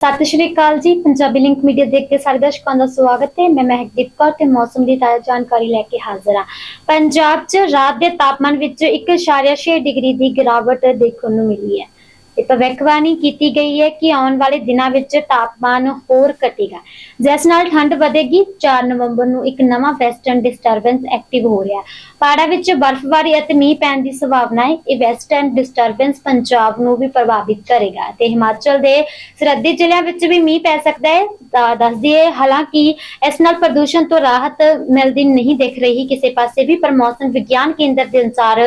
ਸਤਿ ਸ਼੍ਰੀ ਅਕਾਲ ਜੀ, Punjabi link media ਦੇਖ ਕੇ ਸਾਰੇ ਦਰਸ਼ਕਾਂ ਦਾ ਸਵਾਗਤ ਹੈ। ਮੈਂ ਮਹਿਕਦੀਪ ਕੌਰ ਤੇ ਮੌਸਮ ਦੀ ਤਾਜ਼ਾ ਜਾਣਕਾਰੀ ਲੈ ਕੇ ਹਾਜ਼ਰ ਹਾਂ। ਪੰਜਾਬ 'ਚ ਰਾਤ ਦੇ ਤਾਪਮਾਨ ਵਿੱਚ 1.6 ਡਿਗਰੀ ਦੀ ਗਿਰਾਵਟ ਦੇਖਣ ਨੂੰ ਮਿਲੀ ਹੈ। ਇਹ ਭਵਿੱਖਬਾਣੀ ਕੀਤੀ ਗਈ ਹੈ ਕਿ ਆਉਣ ਵਾਲੇ ਦਿਨਾਂ ਵਿੱਚ ਤਾਪਮਾਨ ਹੋਰ ਘਟੇਗਾ। ਜਿਸ ਨਾਲ ਠੰਡ ਵਧੇਗੀ 4 ਨਵੰਬਰ ਨੂੰ ਇੱਕ ਨਵਾਂ ਵੈਸਟਰਨ ਡਿਸਟਰਬੈਂਸ ਐਕਟਿਵ ਹੋ ਰਿਹਾ। ਹੈ ਵਿੱਚ ਬਰਫ਼ਬਾਰੀ ਅਤੇ ਮੀਂਹ ਪੈਣ ਦੀ ਸੰਭਾਵਨਾ ਹੈ। ਇਹ ਵੈਸਟਰਨ ਡਿਸਟਰਬੈਂਸ ਪੰਜਾਬ ਨੂੰ ਵੀ ਪ੍ਰਭਾਵਿਤ ਕਰੇਗਾ ਤੇ ਹਿਮਾਚਲ ਦੇ ਸਰਹੱਦੀ ਜ਼ਿਲ੍ਹਿਆਂ ਵਿੱਚ ਵੀ ਮੀਂਹ ਪੈ ਸਕਦਾ ਹੈ। ਤਾਂ ਦੱਸ ਦਈਏ, ਹਾਲਾਂਕਿ ਇਸ ਨਾਲ ਪ੍ਰਦੂਸ਼ਣ ਤੋਂ ਰਾਹਤ ਮਿਲਦੀ ਨਹੀਂ ਦਿਖ ਰਹੀ। ਕਿਸੇ ਪਾਸੇ ਵੀ ਪਰ ਮੌਸਮ ਵਿਗਿਆਨ ਕੇਂਦਰ ਦੇ ਅਨੁਸਾਰ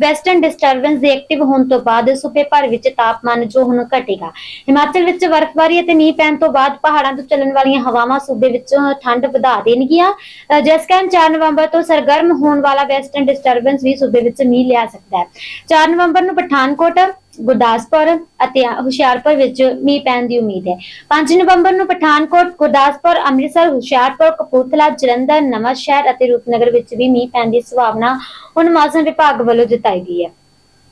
ਵੈਸਟਰਨ ਡਿਸਟਰਬੈਂਸ ਦੇ ਐਕਟਿਵ ਹੋਣ ਤੋਂ ਬਾਅਦ ਸੂਬੇ ਭਰ ਵਿੱਚ ਤਾਪ ਤਾਪਮਾਨ ਜੋ ਹੁਣ ਘਟੇਗਾ। ਹਿਮਾਚਲ ਵਿੱਚ ਬਰਫ਼ਬਾਰੀ ਅਤੇ ਮੀਂਹ ਪੈਣ ਤੋਂ ਬਾਅਦ ਪਹਾੜਾਂ ਤੋਂ ਚੱਲਣ ਵਾਲੀਆਂ ਹਵਾਵਾਂ ਸੂਬੇ ਵਿੱਚ ਠੰਡ ਵਧਾ ਦੇਣਗੀਆਂ। ਜਿਸ ਕਾਰਨ 4 ਨਵੰਬਰ ਤੋਂ ਸਰਗਰਮ ਹੋਣ ਵਾਲਾ ਵੈਸਟਰਨ ਡਿਸਟਰਬੈਂਸ ਵੀ ਸੂਬੇ ਵਿੱਚ ਮੀਂਹ ਲਿਆ ਸਕਦਾ ਹੈ। 4 ਨਵੰਬਰ ਨੂੰ ਪਠਾਨਕੋਟ, ਗੁਰਦਾਸਪੁਰ ਅਤੇ ਹੁਸ਼ਿਆਰਪੁਰ ਵਿੱਚ ਮੀਂਹ ਪੈਣ ਦੀ ਉਮੀਦ ਹੈ। 5 ਨਵੰਬਰ ਨੂੰ ਪਠਾਨਕੋਟ, ਗੁਰਦਾਸਪੁਰ, ਅੰਮ੍ਰਿਤਸਰ, ਹੁਸ਼ਿਆਰਪੁਰ, ਕਪੂਰਥਲਾ, ਜਲੰਧਰ ਨਵਾਂ ਸ਼ਹਿਰ ਅਤੇ ਰੂਪਨਗਰ ਵਿੱਚ ਵੀ ਮੀਂਹ ਪੈਣ ਦੀ ਸੰਭਾਵਨਾ ਹੁਣ ਮੌਸਮ ਵਿਭਾਗ ਵੱਲੋਂ ਜਤਾਈ ਗਈ ਹੈ।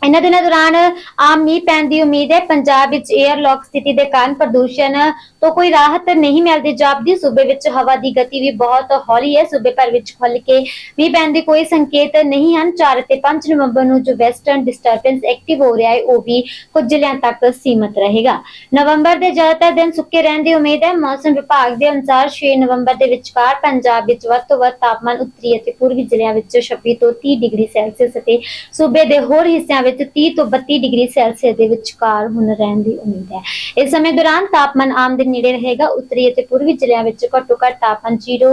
ਇਹਨਾਂ ਦਿਨਾਂ ਦੌਰਾਨ ਆਮ ਮੀਂਹ ਪੈਣ ਦੀ ਉਮੀਦ ਹੈ। ਪੰਜਾਬ ਵਿੱਚ 에ਅਰ ਲੌਕ ਸਥਿਤੀ ਦੇ ਕਾਰਨ ਪ੍ਰਦੂਸ਼ਣ ਤੋਂ ਕੋਈ ਰਾਹਤ ਨਹੀਂ ਮਿਲਦੀ। ਜਾਪਦੀ ਸੂਬੇ ਵਿੱਚ ਹਵਾ ਦੀ ਗਤੀ ਵੀ ਬਹੁਤ ਹੌਲੀ ਹੈ, ਸੂਬੇ ਭਰ ਵਿੱਚ ਖੁੱਲ ਕੇ ਮੀਂਹ ਪੈਣ ਦੇ ਕੋਈ ਸੰਕੇਤ ਨਹੀਂ ਹਨ। 4 ਅਤੇ 5 ਨਵੰਬਰ ਨੂੰ ਜੋ ਵੈਸਟਰਨ ਡਿਸਟਰਬੈਂਸ ਐਕਟਿਵ ਹੋ ਰਿਹਾ ਹੈ, ਉਹ ਵੀ ਕੁਝ ਜ਼ਿਲ੍ਹਿਆਂ ਤੱਕ ਸੀਮਤ ਰਹੇਗਾ। ਨਵੰਬਰ ਦੇ ਜ਼ਿਆਦਾਤਰ ਦਿਨ ਸੁੱਕੇ ਰਹਿਣ ਦੀ ਉਮੀਦ ਹੈ। ਮੌਸਮ ਵਿਭਾਗ ਦੇ ਅਨੁਸਾਰ 6 ਨਵੰਬਰ ਦੇ ਵਿਚਕਾਰ ਪੰਜਾਬ ਵਿੱਚ ਵੱਧ ਤੋਂ ਵੱਧ ਤਾਪਮਾਨ ਉੱਤਰੀ ਅਤੇ ਪੂਰਬੀ ਜ਼ਿਲ੍ਹਿਆਂ ਵਿੱਚ 26 ਤੋਂ 30 ਡਿਗਰੀ ਸੈਲਸੀਅਸ ਅਤੇ ਸੂਬੇ ਦੇ ਹੋਰ ਹਿੱਸਿਆਂ ਵਿੱਚ 30 ਤੋਂ 32 ਡਿਗਰੀ ਸੈਲਸੀਅਸ ਦੇ ਵਿਚਕਾਰ ਹੁਣ ਰਹਿਣ ਦੀ ਉਮੀਦ ਹੈ। ਇਸ ਸਮੇਂ ਦੌਰਾਨ ਤਾਪਮਾਨ ਆਮ ਦੇ ਨੇੜੇ ਰਹੇਗਾ। ਉੱਤਰੀ ਅਤੇ ਪੂਰਬੀ ਜ਼ਿਲ੍ਹਿਆਂ ਵਿੱਚ ਘੱਟੋ ਘੱਟ ਤਾਪਮਾਨ 0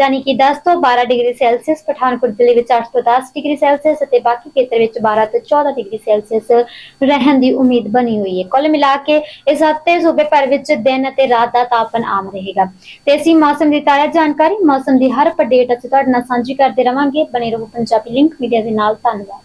ਯਾਨੀ ਕਿ 10 ਤੋਂ 12 ਡਿਗਰੀ ਸੈਲਸੀਅਸ, ਪਠਾਨਕੋਟ ਜ਼ਿਲ੍ਹੇ ਵਿੱਚ 8 ਤੋਂ 10 ਡਿਗਰੀ ਸੈਲਸੀਅਸ ਅਤੇ ਬਾਕੀ ਖੇਤਰ ਵਿੱਚ 12 ਤੋਂ 14 ਡਿਗਰੀ ਸੈਲਸੀਅਸ ਰਹਿਣ ਦੀ ਉਮੀਦ ਬਣੀ ਹੋਈ ਹੈ। ਕੁੱਲ ਮਿਲਾ ਕੇ ਇਸ ਹਫ਼ਤੇ ਸੂਬੇ ਭਰ ਵਿੱਚ ਦਿਨ ਅਤੇ ਰਾਤ ਦਾ ਤਾਪਮਾਨ ਆਮ ਰਹੇਗਾ। ਤੇ ਅਸੀਂ ਮੌਸਮ ਦੀ ਤਾਜ਼ਾ ਜਾਣਕਾਰੀ, ਮੌਸਮ ਦੀ ਹਰ ਅਪਡੇਟ ਅਸੀਂ ਤੁਹਾਡੇ ਨਾਲ ਸਾਂਝੀ ਕਰਦੇ ਰਵਾਂਗੇ। ਬਣੇ ਰਹੋ ਪੰਜਾਬੀ ਲਿੰਕ ਮੀਡੀਆ ਦੇ ਨਾਲ। ਧੰਨਵਾਦ।